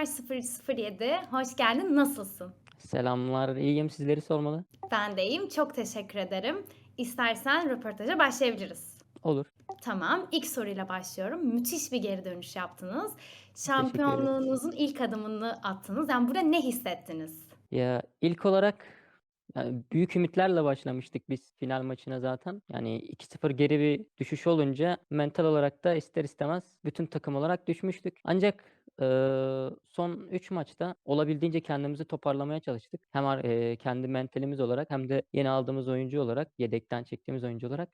Ömer 007. Hoş geldin. Nasılsın? Selamlar, iyiyim. Sizleri sormalı. Ben de iyiyim. Çok teşekkür ederim. İstersen röportaja başlayabiliriz. Olur. Tamam. İlk soruyla başlıyorum. Müthiş bir geri dönüş yaptınız. Şampiyonluğunuzun ilk adımını attınız. Yani burada ne hissettiniz? Ya ilk olarak yani büyük ümitlerle başlamıştık biz final maçına zaten. Yani 2-0 geri bir düşüş olunca mental olarak da ister istemez bütün takım olarak düşmüştük. Ancak son 3 maçta olabildiğince kendimizi toparlamaya çalıştık. Hem kendi mentalimiz olarak hem de yeni aldığımız oyuncu olarak, yedekten çektiğimiz oyuncu olarak.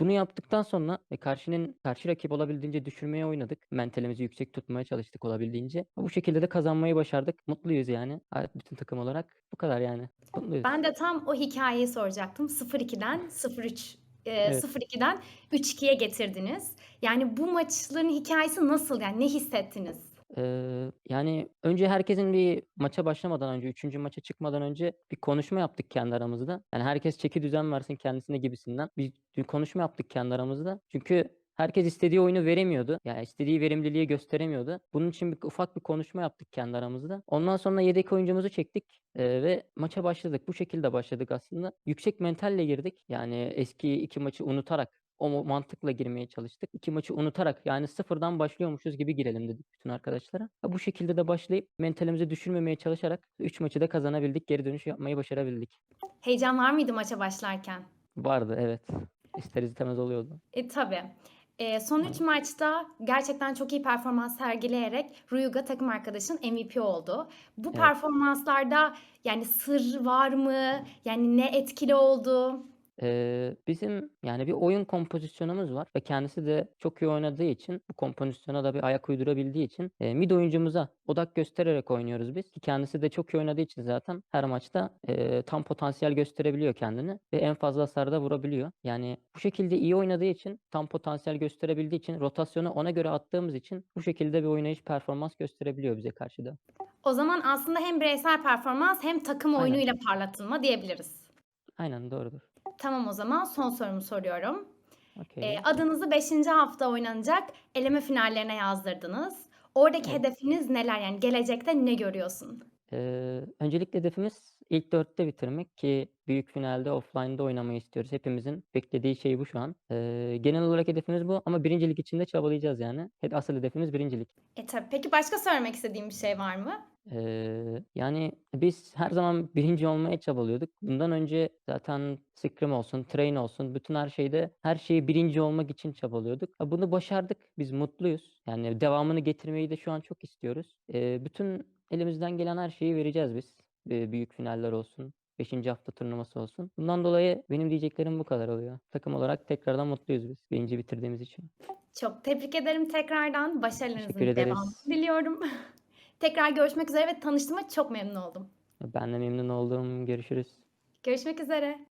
Bunu yaptıktan sonra e, karşının karşı rakip olabildiğince düşürmeye oynadık. Mentalimizi yüksek tutmaya çalıştık olabildiğince. Bu şekilde de kazanmayı başardık. Mutluyuz yani. Bütün takım olarak bu kadar yani. Mutluyuz. Ben de tam o hikayeyi soracaktım. 0-2'den 0-3 e, Evet. 0-2'den 3-2'ye getirdiniz. Yani bu maçların hikayesi nasıl? Yani ne hissettiniz? Eee, yani önce herkesin bir maça başlamadan önce, 3. maça çıkmadan önce bir konuşma yaptık kendi aramızda. Yani herkes çeki düzen versin kendisine gibisinden. Bir, konuşma yaptık kendi aramızda. Çünkü herkes istediği oyunu veremiyordu. Yani istediği verimliliği gösteremiyordu. Bunun için bir ufak bir konuşma yaptık kendi aramızda. Ondan sonra yedek oyuncumuzu çektik eee, ve maça başladık. Bu şekilde başladık aslında. Yüksek mentalle girdik. Yani eski iki maçı unutarak o mantıkla girmeye çalıştık. İki maçı unutarak yani sıfırdan başlıyormuşuz gibi girelim dedik bütün arkadaşlara. Bu şekilde de başlayıp mentalimizi düşürmemeye çalışarak 3 maçı da kazanabildik. Geri dönüş yapmayı başarabildik. Heyecan var mıydı maça başlarken? Vardı evet. İster istemez oluyordu. E tabii. E, son 3 Evet. maçta gerçekten çok iyi performans sergileyerek Rüyuga takım arkadaşın MVP oldu. Bu Evet. performanslarda yani sır var mı? Yani ne etkili oldu? Eee, bizim yani bir oyun kompozisyonumuz var ve kendisi de çok iyi oynadığı için bu kompozisyona da bir ayak uydurabildiği için eee, mid oyuncumuza odak göstererek oynuyoruz biz. Ki kendisi de çok iyi oynadığı için zaten her maçta eee, tam potansiyel gösterebiliyor kendini ve en fazla hasarı da vurabiliyor. Yani bu şekilde iyi oynadığı için tam potansiyel gösterebildiği için rotasyonu ona göre attığımız için bu şekilde bir oynayış performans gösterebiliyor bize karşı da. O zaman aslında hem bireysel performans hem takım Aynen. oyunuyla parlatılma diyebiliriz. Aynen doğrudur. Tamam o zaman son sorumu soruyorum. E, Okey. adınızı 5. hafta oynanacak eleme finallerine yazdırdınız. Oradaki Evet. hedefiniz neler? Yani gelecekte ne görüyorsun? Eee, öncelikle hedefimiz ilk 4'te bitirmek ki büyük finalde offline'da oynamayı istiyoruz. Hepimizin beklediği şey bu şu an. Eee, genel olarak hedefimiz bu ama birincilik için de çabalayacağız yani. Asıl hedefimiz birincilik. E tabii. Peki başka söylemek istediğin bir şey var mı? Eee, yani biz her zaman birinci olmaya çabalıyorduk. Bundan önce zaten Scrim olsun, Train olsun, bütün her şeyde her şeyi birinci olmak için çabalıyorduk. Bunu başardık. Biz mutluyuz. Yani devamını getirmeyi de şu an çok istiyoruz. Eee, bütün elimizden gelen her şeyi vereceğiz biz. Eee, büyük finaller olsun, 5. hafta turnuvası olsun. Bundan dolayı benim diyeceklerim bu kadar oluyor. Takım olarak tekrardan mutluyuz biz. Birinci bitirdiğimiz için. Çok tebrik ederim tekrardan. Başarılarınızın devamını diliyorum. Tekrar görüşmek üzere ve tanıştığıma çok memnun oldum. Ben de memnun oldum. Görüşürüz. Görüşmek üzere.